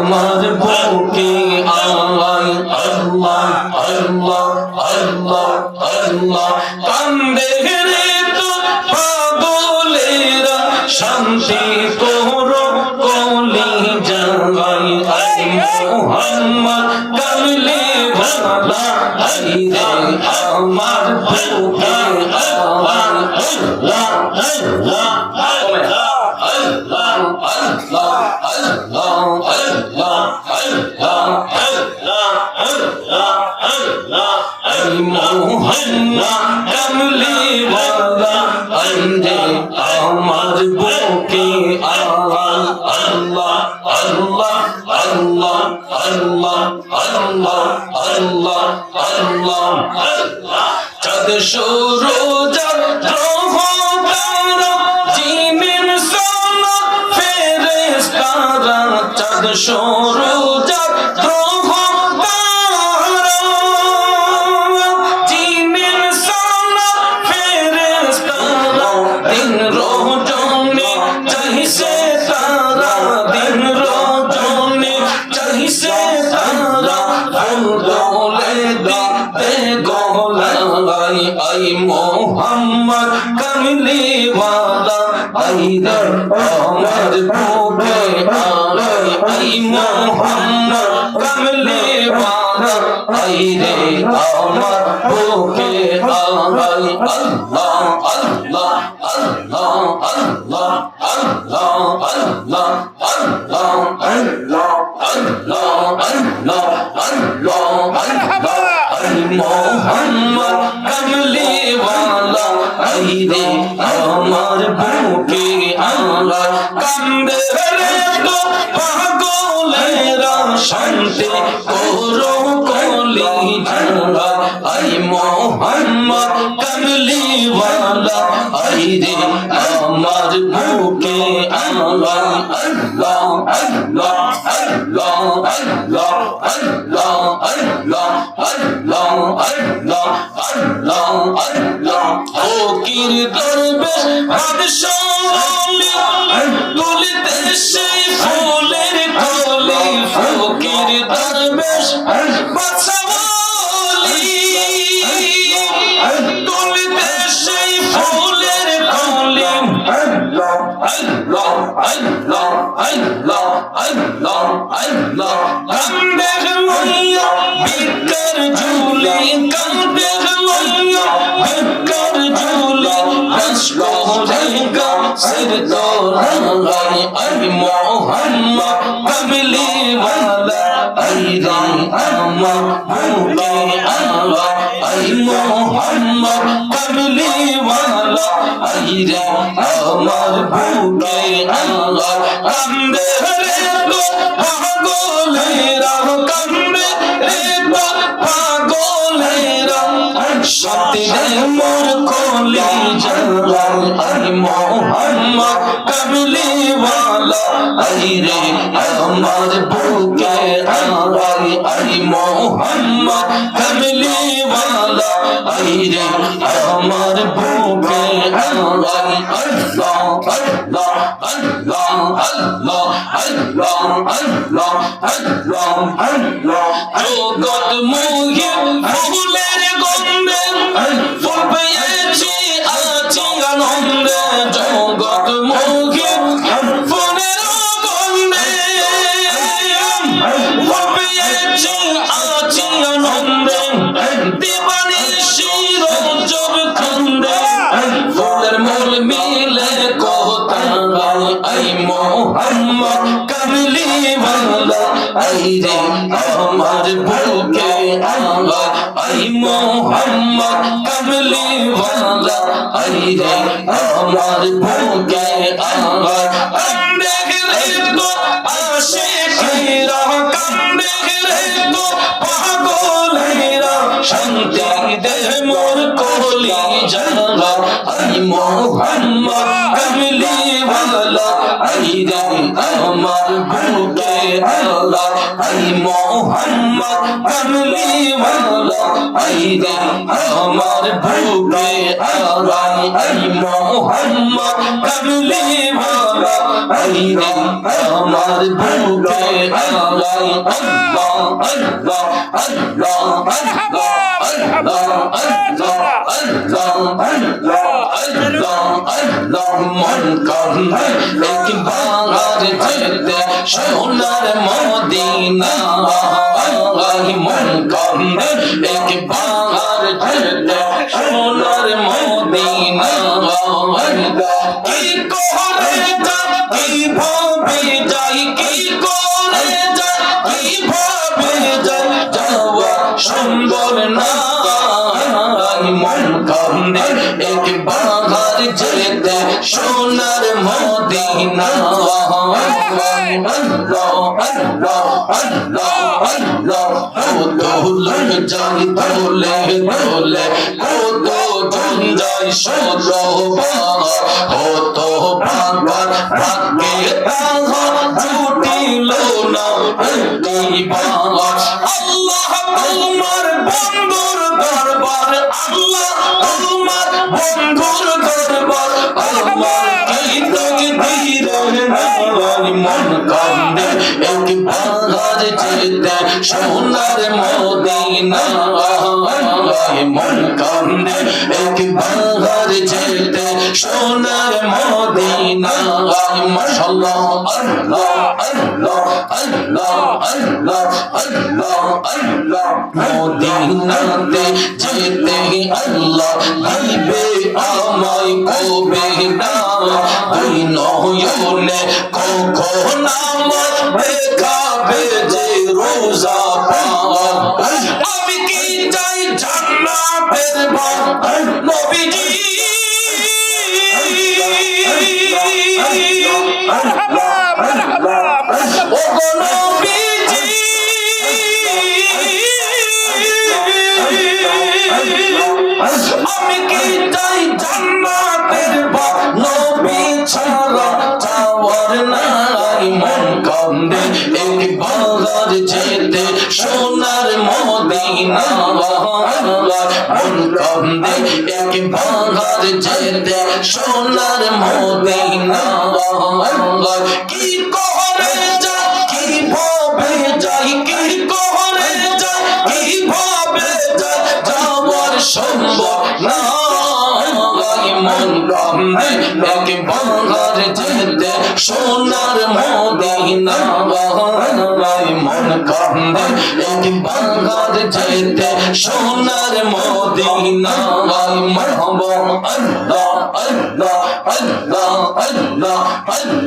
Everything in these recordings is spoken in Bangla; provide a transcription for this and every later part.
আমার বুকে আল্লাহ আল্লাহ আল্লাহ আল্লাহ আল্লাহ শান্তি করো কলি জাগাই আই মোহাম্মদ কামলি ভালা আই রে আমার বুকে আল্লাহ আল্লাহ আল্লাহ আল্লাহ আল্লাহ আল্লাহ আল্লাহ আল্লাহ আল্লাহ আল্লাহ আই মোহাম্মদ আল্লাহ চাঁদ শুরু গ্রহ তারা জিমিন সোনা ফেরেশতারা চাঁদ শুরু মোহাম্মদ কমলি ওয়ালা আইদর আমার মুখে আলা আই মোহাম্মদ কমলি আমার মুখে আল্লাহ শান্তি করো কলি জালা আই মোহাম্মদ কমলি ওয়ালা আই রে আমার বুকে আলা আল্লাহ আল্লাহ আল্লাহ আল্লাহ আল্লাহ আল্লাহ আল্লাহ আল্লাহ আল্লাহ আল্লাহ। ফকির দরবেশ, বাদশাহ তুলিতে সেই আল্লাহ আল্লাহ আল্লাহ আল্লাহ আল্লাহ কান্দে হইয়া ভিতর ঝুলে কান্দে হইয়া ভিতর ঝুলে আসলো রঙ্গা সিরলো রঙ্গা আই মোহাম্মদ কবলি ওয়ালা আই রাম আমা মুলা আল্লাহ আই মোহাম্মদ কবলি আইরা আমার বুকে আল্লাহ কান্দে রে পাগলেরা কান্দে রে পাগলেরা আই মোহাম্মদ কাবলি ওয়ালা আইরে আমার বুকে আল্লাহ আই মোহাম্মদ কাবলি ওয়ালা আইরে আমার বুকে আঙ্গা আইগা আমার বুকে আঙ্গা কান্দে হৃদ আশিকিরা কান্দে হৃদ পাগলেরা শান্তি দে মোর চলি জানা আমি মোহাম্মদ কামলি ভালা আমি রে আমার বুকে আল্লাহ আমি মোহাম্মদ কামলি ভালা আমি রে আমার বুকে আল্লাহ আমি মোহাম্মদ কামলি ভালা আল্লাহ আমার বুকে আল্লাহ আল্লাহ আল্লাহ আল্লাহ আল্লাহ সোনার মদিনা কি করে যা কি ভাবে যাই কি করে যা কি ভাবে যাই যাওয়া সুন্দর না মন কান্দে এক বাঘার যেতে সোনার মদিনা যাই দোলে দোলে জন যাই সদো হত বাবার ভাগ্যে তাহা জুটিল না বাবা আল্লাহ তোমার বন্ধুর দরবার, আল্লাহ তোমার বন্ধুর দরবার, আমার কি তকদীর আমার মন কান্দে। এক বাগার যেতে সোনার মদিনা মন কান্দে এক যেতে সোনার মদিনা। মাশাআল্লাহ, আল্লাহ আল্লাহ আল্লাহ আল্লাহ আল্লাহ আল্লাহ। মদিনাতে যেতে আল্লাহ দিবে আমায় কবে না ওই নয়নে কখন আমার দেখাবে যে রোজা আমি কি চাই জান্নাতের বাগান নবীজি। ওগো নবীজি। আমি কি চাই জান্নাতের কান্দে এক বাগার যেতে সোনার মদিনা মন কান্দে এক বাগার যেতে সোনার মদিনা, কি করে কান্দে এক বাংলার যেতে সোনার মদিনা মন কান্দে এক বাংলার যেতে সোনার মদিনা মরহবা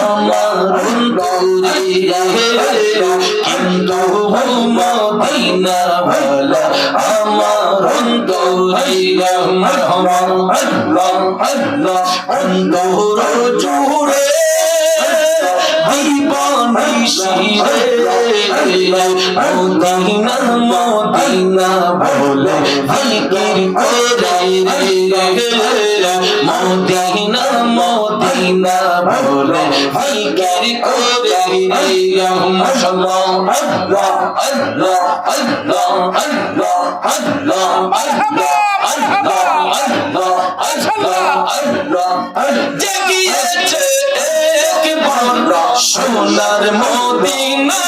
আমার কিন্তু মদিনার ভালা আমার আল্লাহ আল্লাহ অন্ধর জোরে মদিনা মদিনা বলে ফিকির করে রে রে মদিনা জেগিয়েছে একবার সোনার মদিনা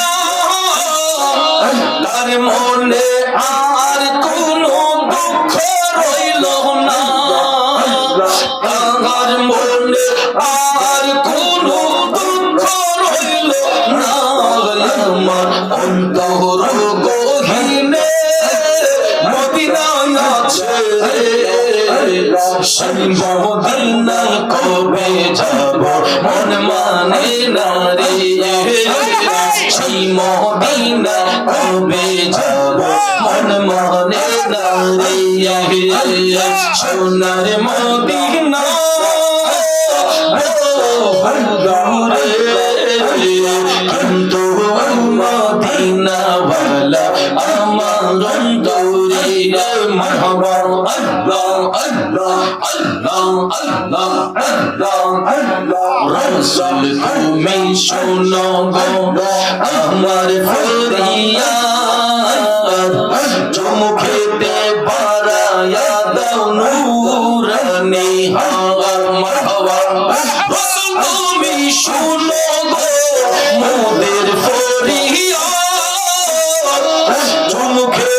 মনে আর কোনো দুঃখ রইল না তার মনে আমার অন্তর গহীনে মদিনায় আছে। সেই মদিনায় কবে যাব? মন মানে না রে সেই মদিনা কবে যাব? মন মনে না রে সোনার মদিনা কিন্তু মদিনাওয়ালা আমার অন্তরে মারহাবা আল্লাহ আল্লাহ আল্লাহ আল্লাহ তুমি শোনো গো।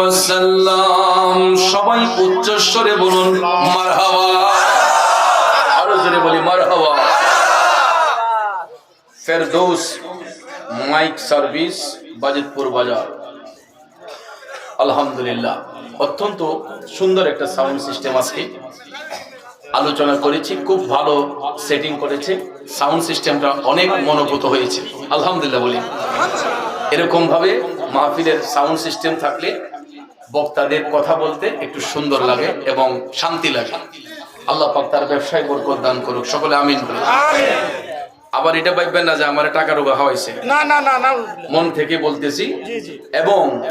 ওয়াসাল্লাম। সবাই উচ্চস্বরে বলুন মারহাবা। বলি, মারহাবা। ফেরদৌস মাইক সার্ভিস, বাজিতপুর বাজার। আলহামদুলিল্লাহ। অত্যন্ত সুন্দর একটা সাউন্ড সিস্টেম আজকে। আলোচনা করেছি, খুব ভালো সেটিং করেছে। সাউন্ড সিস্টেমটা অনেক মনোভূত হয়েছে। আলহামদুলিল্লাহ বলি। এরকম ভাবে মাহফিলের সাউন্ড সিস্টেম থাকলে বক্তাদের কথা বলতে একটু সুন্দর লাগে এবং শান্তি লাগে। আল্লাহ পাক তার ব্যবসায় বরকত দান করুক। সকলে আমিন আবার এটা ভাববেন না যে আমার টাকা রোগা হয়েছে। না না না না। মন থেকে বলতেছি। জি জি। এবং